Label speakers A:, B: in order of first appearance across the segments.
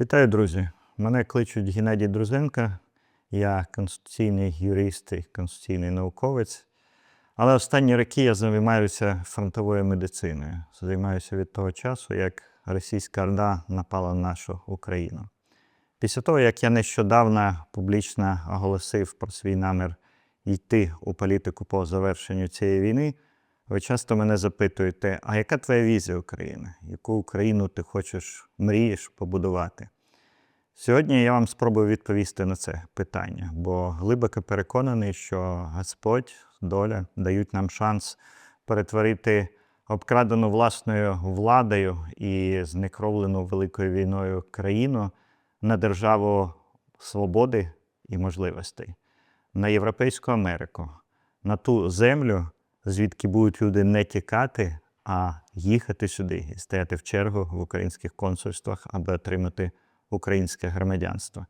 A: Вітаю, друзі! Мене кличуть Геннадій Друзенко. Я конституційний юрист і конституційний науковець. Але останні роки я займаюся фронтовою медициною. Займаюся від того часу, як російська орда напала на нашу Україну. Після того, як я нещодавно публічно оголосив про свій намір йти у політику по завершенню цієї війни, ви часто мене запитуєте, а яка твоя візія України? Яку Україну ти хочеш, мрієш побудувати? Сьогодні я вам спробую відповісти на це питання, бо глибоко переконаний, що Господь, доля дають нам шанс перетворити обкрадену власною владою і знекровлену великою війною країну на державу свободи і можливостей, на Європейську Америку, на ту землю, звідки будуть люди не тікати, а їхати сюди і стояти в чергу в українських консульствах, аби отримати українське громадянство.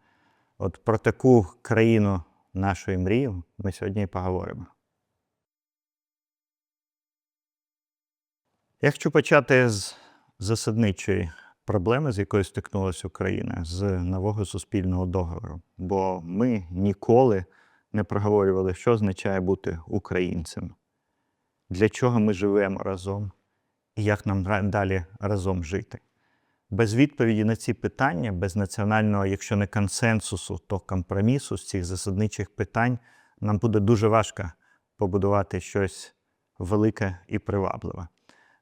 A: От про таку країну нашої мрії ми сьогодні і поговоримо. Я хочу почати з засадничої проблеми, з якою стикнулася Україна, з нового суспільного договору. Бо ми ніколи не проговорювали, що означає бути українцем, для чого ми живемо разом і як нам далі разом жити. Без відповіді на ці питання, без національного, якщо не консенсусу, то компромісу з цих засадничих питань нам буде дуже важко побудувати щось велике і привабливе.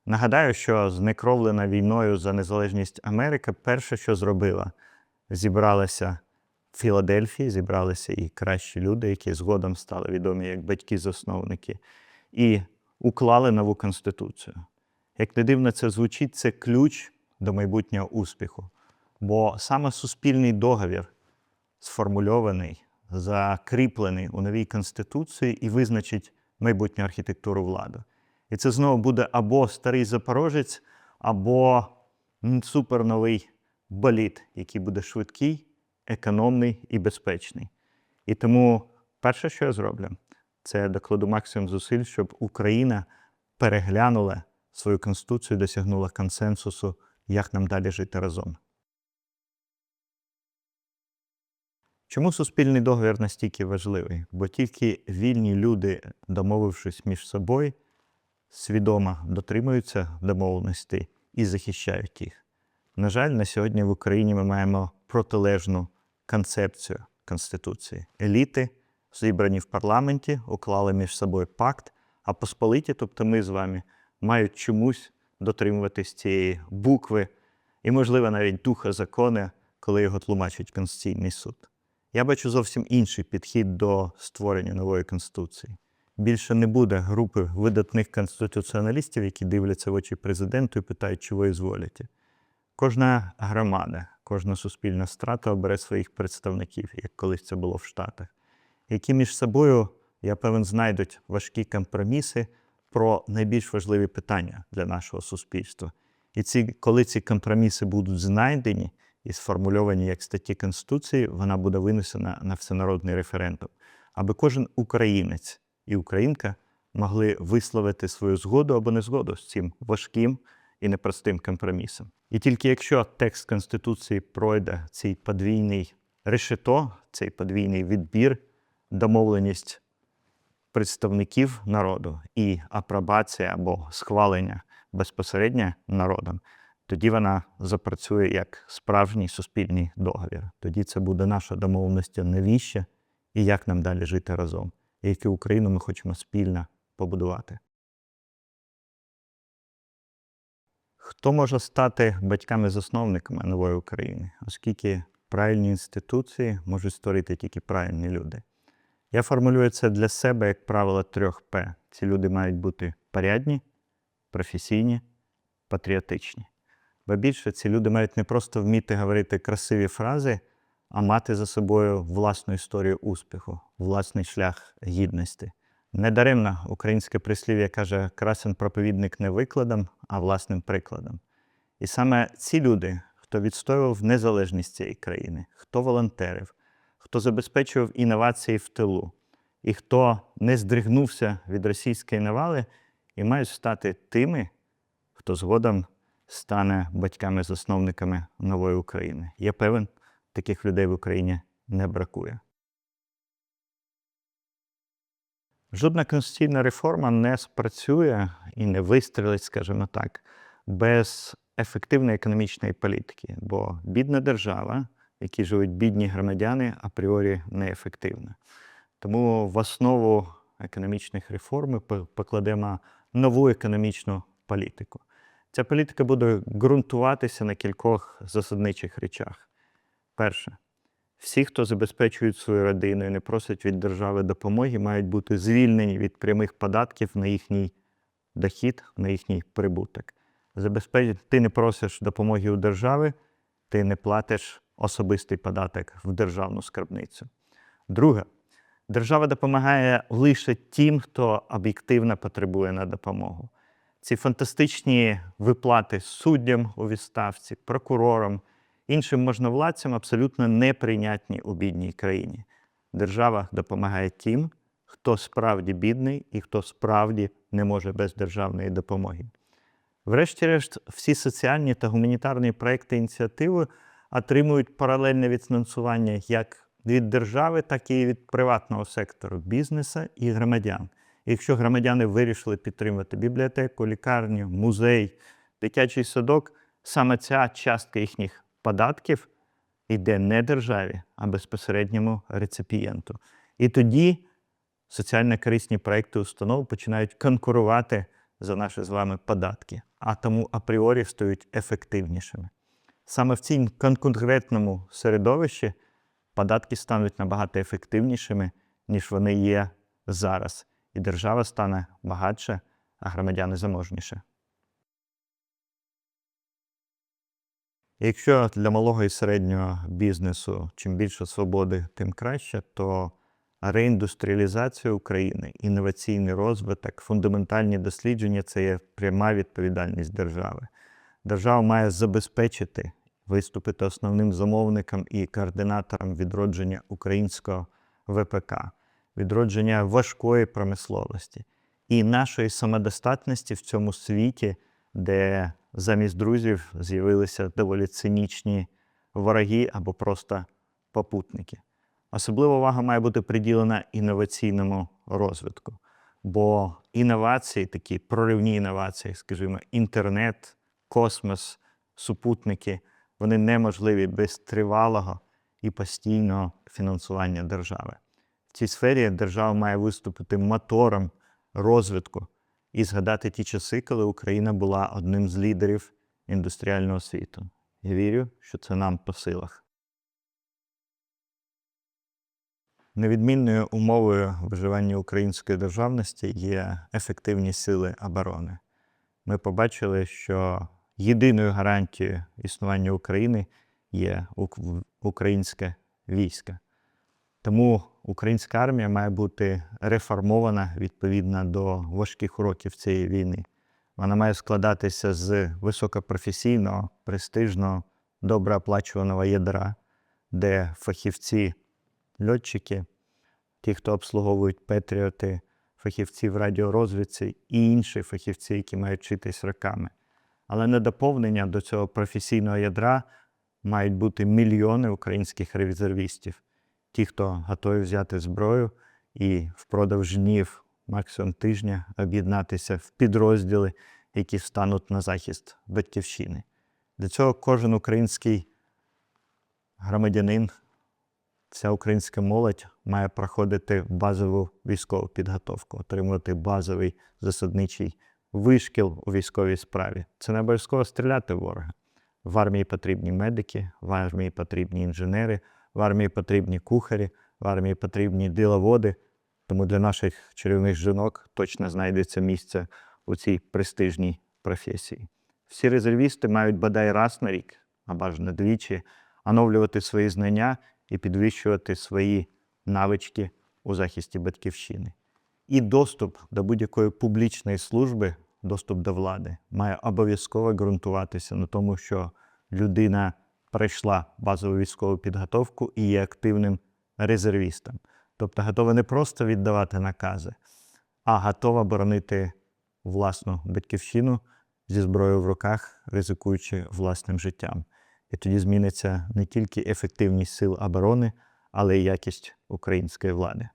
A: Нагадаю, що знекровлена війною за незалежність Америка перше, що зробила, зібралася в Філадельфії, зібралися і кращі люди, які згодом стали відомі як батьки-засновники, і уклали нову конституцію. Як не дивно це звучить, це ключ до майбутнього успіху. Бо саме суспільний договір сформульований, закріплений у новій конституції і визначить майбутню архітектуру влади. І це знову буде або старий запорожець, або суперновий боліт, який буде швидкий, економний і безпечний. І тому перше, що я зроблю, це докладу максимум зусиль, щоб Україна переглянула свою конституцію, досягнула консенсусу, як нам далі жити разом. Чому суспільний договір настільки важливий? Бо тільки вільні люди, домовившись між собою, свідомо дотримуються домовленостей і захищають їх. На жаль, на сьогодні в Україні ми маємо протилежну концепцію Конституції. Еліти, зібрані в парламенті, уклали між собою пакт, а посполиті, тобто ми з вами, мають чомусь дотримуватись цієї букви і, можливо, навіть духа закону, коли його тлумачить Конституційний суд. Я бачу зовсім інший підхід до створення нової конституції. Більше не буде групи видатних конституціоналістів, які дивляться в очі президенту і питають, чого ви зволите. Кожна громада, кожна суспільна страта обере своїх представників, як колись це було в Штатах, які між собою, я певен, знайдуть важкі компроміси про найбільш важливі питання для нашого суспільства. І ці, коли ці компроміси будуть знайдені і сформульовані як статті Конституції, вона буде винесена на всенародний референдум, аби кожен українець і українка могли висловити свою згоду або незгоду з цим важким і непростим компромісом. І тільки якщо текст Конституції пройде цей подвійний решето, цей подвійний відбір, домовленість представників народу і апробація або схвалення безпосередньо народом, тоді вона запрацює як справжній суспільний договір. Тоді це буде наша домовленість навіщо і як нам далі жити разом, і яку Україну ми хочемо спільно побудувати. Хто може стати батьками-засновниками нової України, оскільки правильні інституції можуть створити тільки правильні люди? Я формулюю це для себе як правило трьох П. Ці люди мають бути порядні, професійні, патріотичні. Бо більше ці люди мають не просто вміти говорити красиві фрази, а мати за собою власну історію успіху, власний шлях гідності. Недаремно українське прислів'я каже: красен проповідник не викладом, а власним прикладом. І саме ці люди, хто відстоював незалежність цієї країни, хто волонтерив, хто забезпечував інновації в тилу, і хто не здригнувся від російської навали, і мають стати тими, хто згодом стане батьками-засновниками нової України. Я певен, таких людей в Україні не бракує. Жодна конституційна реформа не спрацює і не вистрілить, скажімо так, без ефективної економічної політики, бо бідна держава, в якій живуть бідні громадяни, апріорі неефективна. Тому в основу економічних реформ ми покладемо нову економічну політику. Ця політика буде ґрунтуватися на кількох засадничих речах. Перше, всі, хто забезпечують свою родину і не просять від держави допомоги, мають бути звільнені від прямих податків на їхній дохід, на їхній прибуток. Ти не просиш допомоги у держави, ти не платиш особистий податок в державну скарбницю. Друге, держава допомагає лише тим, хто об'єктивно потребує на допомогу. Ці фантастичні виплати суддям у відставці, прокурорам, іншим можновладцям абсолютно неприйнятні у бідній країні. Держава допомагає тим, хто справді бідний і хто справді не може без державної допомоги. Врешті-решт, всі соціальні та гуманітарні проекти ініціативи отримують паралельне відфінансування як від держави, так і від приватного сектору, бізнесу і громадян. Якщо громадяни вирішили підтримати бібліотеку, лікарню, музей, дитячий садок, саме ця частка їхніх податків йде не державі, а безпосередньому реципієнту. І тоді соціально корисні проекти установ починають конкурувати за наші з вами податки, а тому апріорі стають ефективнішими. Саме в цій конкурентному середовищі податки стануть набагато ефективнішими, ніж вони є зараз, і держава стане багатше, а громадяни заможніше. Якщо для малого і середнього бізнесу чим більше свободи, тим краще, то реіндустріалізація України, інноваційний розвиток, фундаментальні дослідження це є пряма відповідальність держави. Держава має забезпечити, виступити основним замовником і координатором відродження українського ВПК, відродження важкої промисловості і нашої самодостатності в цьому світі, де замість друзів з'явилися доволі цинічні вороги або просто попутники. Особлива увага має бути приділена інноваційному розвитку, бо інновації, такі проривні інновації, скажімо, інтернет, космос, супутники, вони неможливі без тривалого і постійного фінансування держави. В цій сфері держава має виступити мотором розвитку і згадати ті часи, коли Україна була одним з лідерів індустріального світу. Я вірю, що це нам по силах. Невідмінною умовою виживання української державності є ефективні сили оборони. Ми побачили, що єдиною гарантією існування України є українське військо. Тому українська армія має бути реформована відповідно до важких уроків цієї війни. Вона має складатися з високопрофесійного, престижного, добре оплачуваного ядра, де фахівці, льотчики, ті, хто обслуговують патріоти, фахівці в радіорозвідці і інші фахівці, які мають вчитись роками. Але на доповнення до цього професійного ядра мають бути мільйони українських резервістів, ті, хто готові взяти зброю і впродовж днів, максимум тижня, об'єднатися в підрозділи, які стануть на захист батьківщини. Для цього кожен український громадянин, вся українська молодь має проходити базову військову підготовку, отримувати базовий засадничий вишкіл у військовій справі. Це не обов'язково стріляти ворога. В армії потрібні медики, в армії потрібні інженери, в армії потрібні кухарі, в армії потрібні діловоди. Тому для наших чарівних жінок точно знайдеться місце у цій престижній професії. Всі резервісти мають бодай раз на рік, а бажано двічі, оновлювати свої знання і підвищувати свої навички у захисті батьківщини. І доступ до будь-якої публічної служби, доступ до влади, має обов'язково ґрунтуватися на тому, що людина пройшла базову військову підготовку і є активним резервістом. Тобто готова не просто віддавати накази, а готова боронити власну батьківщину зі зброєю в руках, ризикуючи власним життям. І тоді зміниться не тільки ефективність сил оборони, але й якість української влади.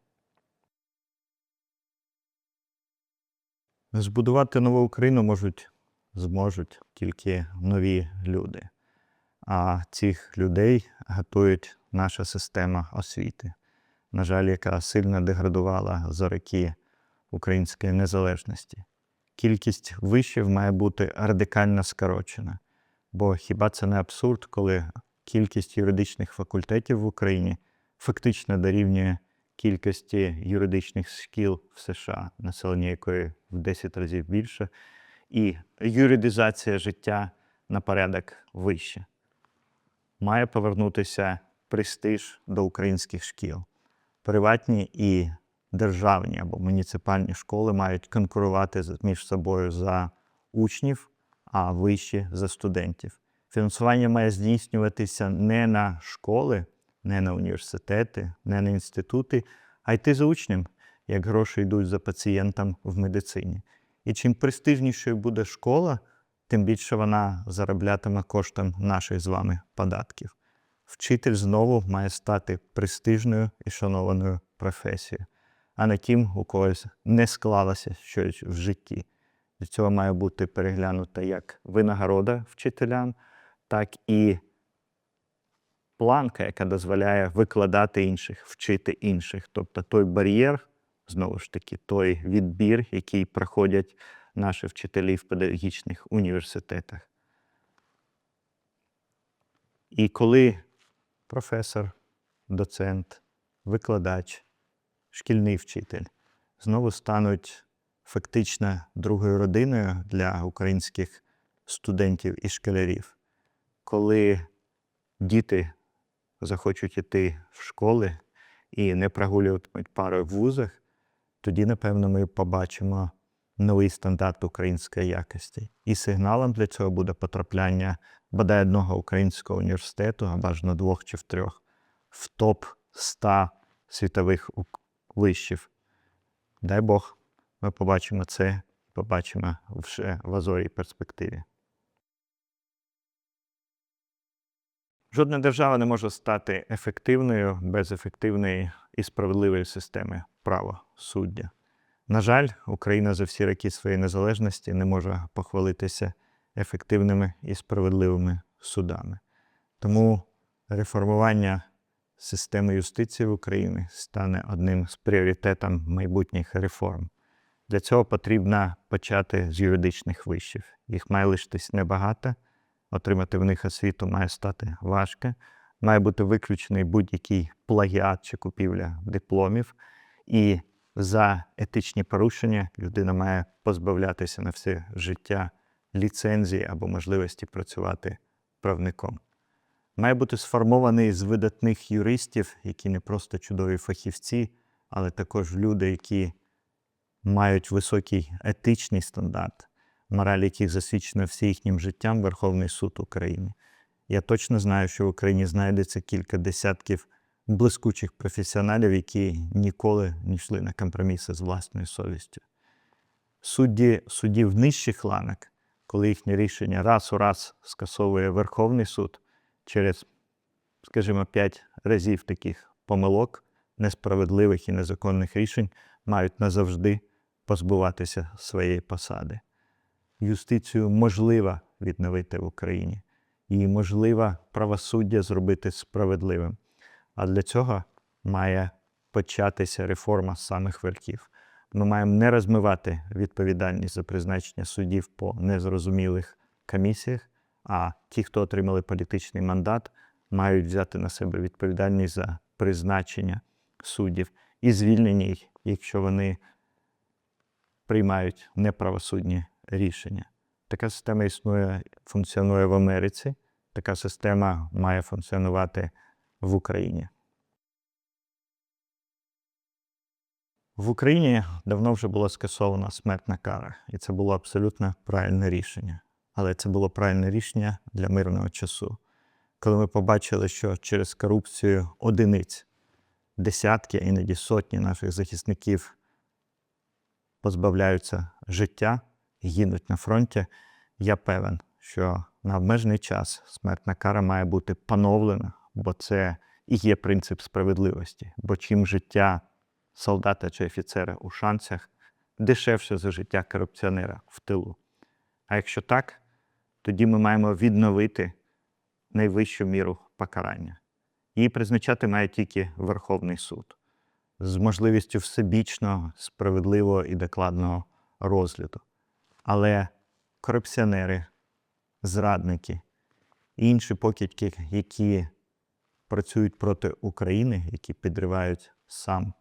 A: Збудувати нову Україну можуть, зможуть тільки нові люди. А цих людей готують наша система освіти, на жаль, яка сильно деградувала за роки української незалежності. Кількість вишів має бути радикально скорочена. Бо хіба це не абсурд, коли кількість юридичних факультетів в Україні фактично дорівнює кількості юридичних шкіл в США, населення якої в 10 разів більше, і юридизація життя на порядок вище. Має повернутися престиж до українських шкіл. Приватні і державні або муніципальні школи мають конкурувати між собою за учнів, а вищі за студентів. Фінансування має здійснюватися не на школи, не на університети, не на інститути, а йти за учнем, як гроші йдуть за пацієнтом в медицині. І чим престижнішою буде школа, тим більше вона зароблятиме коштом наших з вами податків. Вчитель знову має стати престижною і шанованою професією, а не тим, у когось не склалося щось в житті. Для цього має бути переглянута як винагорода вчителям, так і планка, яка дозволяє викладати інших, вчити інших. Тобто той бар'єр, знову ж таки, той відбір, який проходять наші вчителі в педагогічних університетах. І коли професор, доцент, викладач, шкільний вчитель знову стануть фактично другою родиною для українських студентів і школярів, коли діти захочуть іти в школи і не прогулюватимуть пари в вузах, тоді, напевно, ми побачимо новий стандарт української якості. І сигналом для цього буде потрапляння бодай одного українського університету, а бажано двох чи в трьох, в топ 100 світових вишів. Дай Бог, ми побачимо це, побачимо вже в азорій перспективі. Жодна держава не може стати ефективною без ефективної і справедливої системи правосуддя. На жаль, Україна за всі роки своєї незалежності не може похвалитися ефективними і справедливими судами. Тому реформування системи юстиції в Україні стане одним з пріоритетів майбутніх реформ. Для цього потрібно почати з юридичних вишів. Їх має лишитись небагато, отримати в них освіту має стати важко. Має бути виключений будь-який плагіат чи купівля дипломів. І за етичні порушення людина має позбавлятися на все життя ліцензії або можливості працювати правником. Має бути сформований з видатних юристів, які не просто чудові фахівці, але також люди, які мають високий етичний стандарт, мораль яких засвідчена всі їхнім життям Верховний суд України. Я точно знаю, що в Україні знайдеться кілька десятків блискучих професіоналів, які ніколи не йшли на компроміси з власною совістю. Судді суддів нижчих ланок, коли їхнє рішення раз у раз скасовує Верховний суд через, скажімо, п'ять разів таких помилок, несправедливих і незаконних рішень, мають назавжди позбуватися своєї посади. Юстицію можливо відновити в Україні, і можливо правосуддя зробити справедливим. А для цього має початися реформа самих верхів. Ми маємо не розмивати відповідальність за призначення суддів по незрозумілих комісіях, а ті, хто отримали політичний мандат, мають взяти на себе відповідальність за призначення суддів і звільнення їх, якщо вони приймають неправосудні рішення. Така система існує, функціонує в Америці, така система має функціонувати в Україні. В Україні давно вже була скасована смертна кара, і це було абсолютно правильне рішення. Але це було правильне рішення для мирного часу. Коли ми побачили, що через корупцію одиниць десятки, іноді сотні наших захисників позбавляються життя, гинуть на фронті, Я певен, що на обмежений час смертна кара має бути поновлена, бо це і є принцип справедливості. Бо чим життя солдата чи офіцера у шансах дешевше за життя корупціонера в тилу. А якщо так, тоді ми маємо відновити найвищу міру покарання. Її призначати має тільки Верховний суд з можливістю всебічного, справедливого і докладного розгляду. Але корупціонери, зрадники і інші покидьки, які працюють проти України, які підривають сам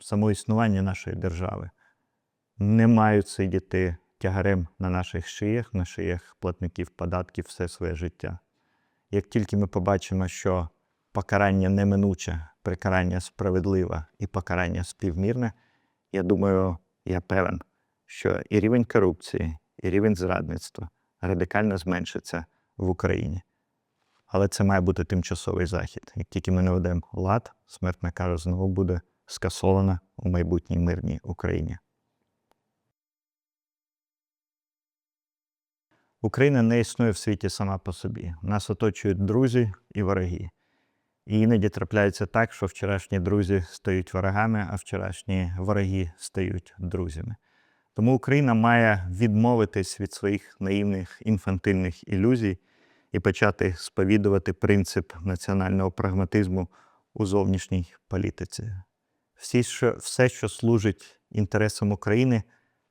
A: само існування нашої держави, не мають сидіти тягарем на наших шиях, на шиях платників податків все своє життя. Як тільки ми побачимо, що покарання неминуче, прикарання справедливе і покарання співмірне, я думаю, я певен, що і рівень корупції, і рівень зрадництва радикально зменшиться в Україні. Але це має бути тимчасовий захід. Як тільки ми наведемо лад, смертна кара знову буде скасована у майбутній мирній Україні. Україна не існує в світі сама по собі. Нас оточують друзі і вороги. І іноді трапляється так, що вчорашні друзі стають ворогами, а вчорашні вороги стають друзями. Тому Україна має відмовитись від своїх наївних інфантильних ілюзій і почати сповідувати принцип національного прагматизму у зовнішній політиці. Всі, що, все, що служить інтересам України,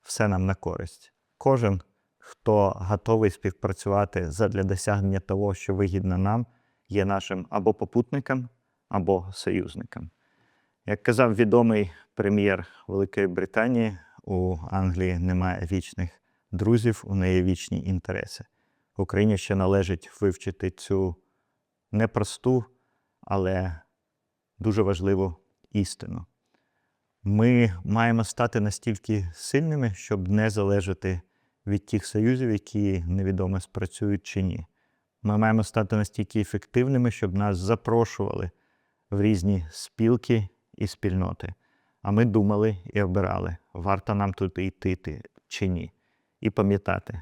A: все нам на користь. Кожен, хто готовий співпрацювати задля досягнення того, що вигідно нам, є нашим або попутником, або союзником. Як казав відомий прем'єр Великої Британії, у Англії немає вічних друзів, у неї вічні інтереси. Україні ще належить вивчити цю непросту, але дуже важливу істину. Ми маємо стати настільки сильними, щоб не залежати від тих союзів, які невідомо спрацюють чи ні. Ми маємо стати настільки ефективними, щоб нас запрошували в різні спілки і спільноти. А ми думали і обирали, варто нам туди йти чи ні. І пам'ятати,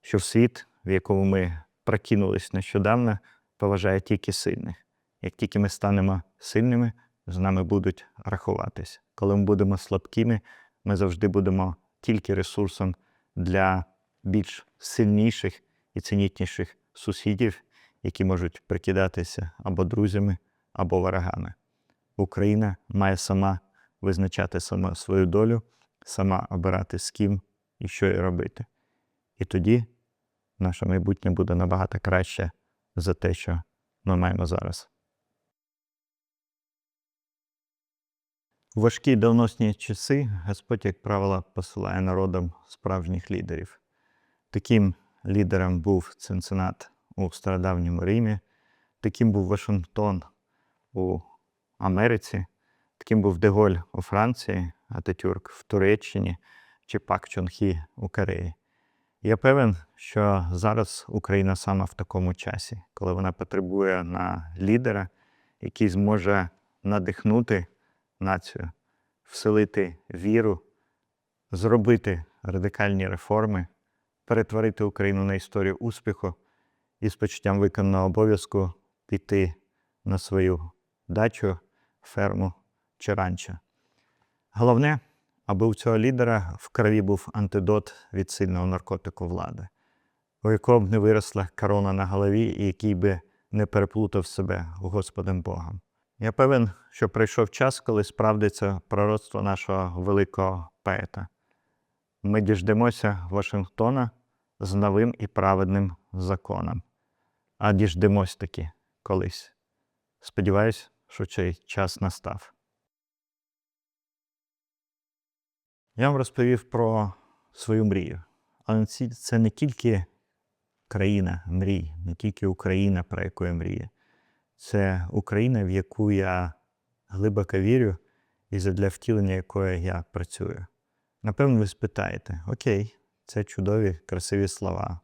A: що світ, в якому ми прокинулись нещодавно, поважає тільки сильних. Як тільки ми станемо сильними, з нами будуть рахуватись. Коли ми будемо слабкими, ми завжди будемо тільки ресурсом для більш сильніших і цінітніших сусідів, які можуть прикидатися або друзями, або ворогами. Україна має сама визначати сама свою долю, сама обирати з ким і що їй робити. І тоді наше майбутнє буде набагато краще за те, що ми маємо зараз. У важкі давносні часи Господь, як правило, посилає народам справжніх лідерів. Таким лідером був Цинцинат у стародавньому Римі, таким був Вашингтон у Америці, таким був Деголь у Франції, Ататюрк в Туреччині чи Пак Чонхі у Кореї. Я певен, що зараз Україна саме в такому часі, коли вона потребує на лідера, який зможе надихнути націю, вселити віру, зробити радикальні реформи, перетворити Україну на історію успіху і з почуттям виконаного обов'язку піти на свою дачу, ферму чи ранчо. Головне, аби у цього лідера в крові був антидот від сильного наркотику влади, у якого б не виросла корона на голові і який би не переплутав себе Господом Богом. Я певен, що прийшов час, коли справдиться пророцтво нашого великого поета. Ми діждемося Вашингтона з новим і праведним законом. А діждемось таки колись. Сподіваюсь, що цей час настав. Я вам розповів про свою мрію. Але це не тільки країна мрій, не тільки Україна, про яку я мрію. Це Україна, в яку я глибоко вірю і задля втілення якої я працюю. Напевно, ви спитаєте: Окей, це чудові, красиві слова,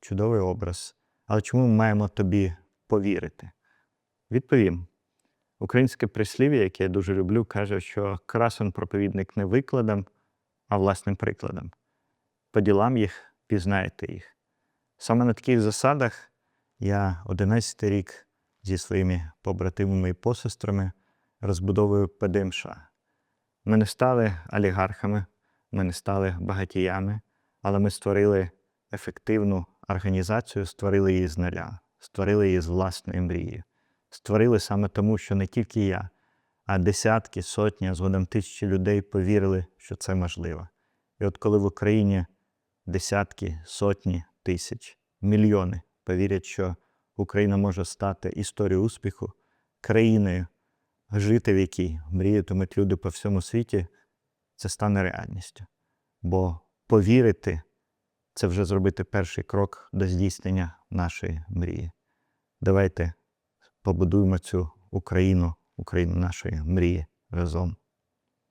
A: чудовий образ. Але чому ми маємо тобі повірити? Відповім: українське прислів'я, яке я дуже люблю, каже, що красен проповідник не викладом, а власним прикладом. По ділам їх пізнаєте їх. Саме на таких засадах я 11 рік зі своїми побратимами і посестрами розбудовую ПДМШ. Ми не стали олігархами, ми не стали багатіями, але ми створили ефективну організацію, створили її з нуля, створили її з власної мрії. Створили саме тому, що не тільки я, а десятки, сотні, а згодом тисячі людей повірили, що це можливо. І от коли в Україні десятки, сотні тисяч, мільйони повірять, що Україна може стати історією успіху, країною, жити в якій мріятимуть люди по всьому світі, це стане реальністю. Бо повірити це вже зробити перший крок до здійснення нашої мрії. Давайте побудуємо цю Україну, Україну нашої мрії разом.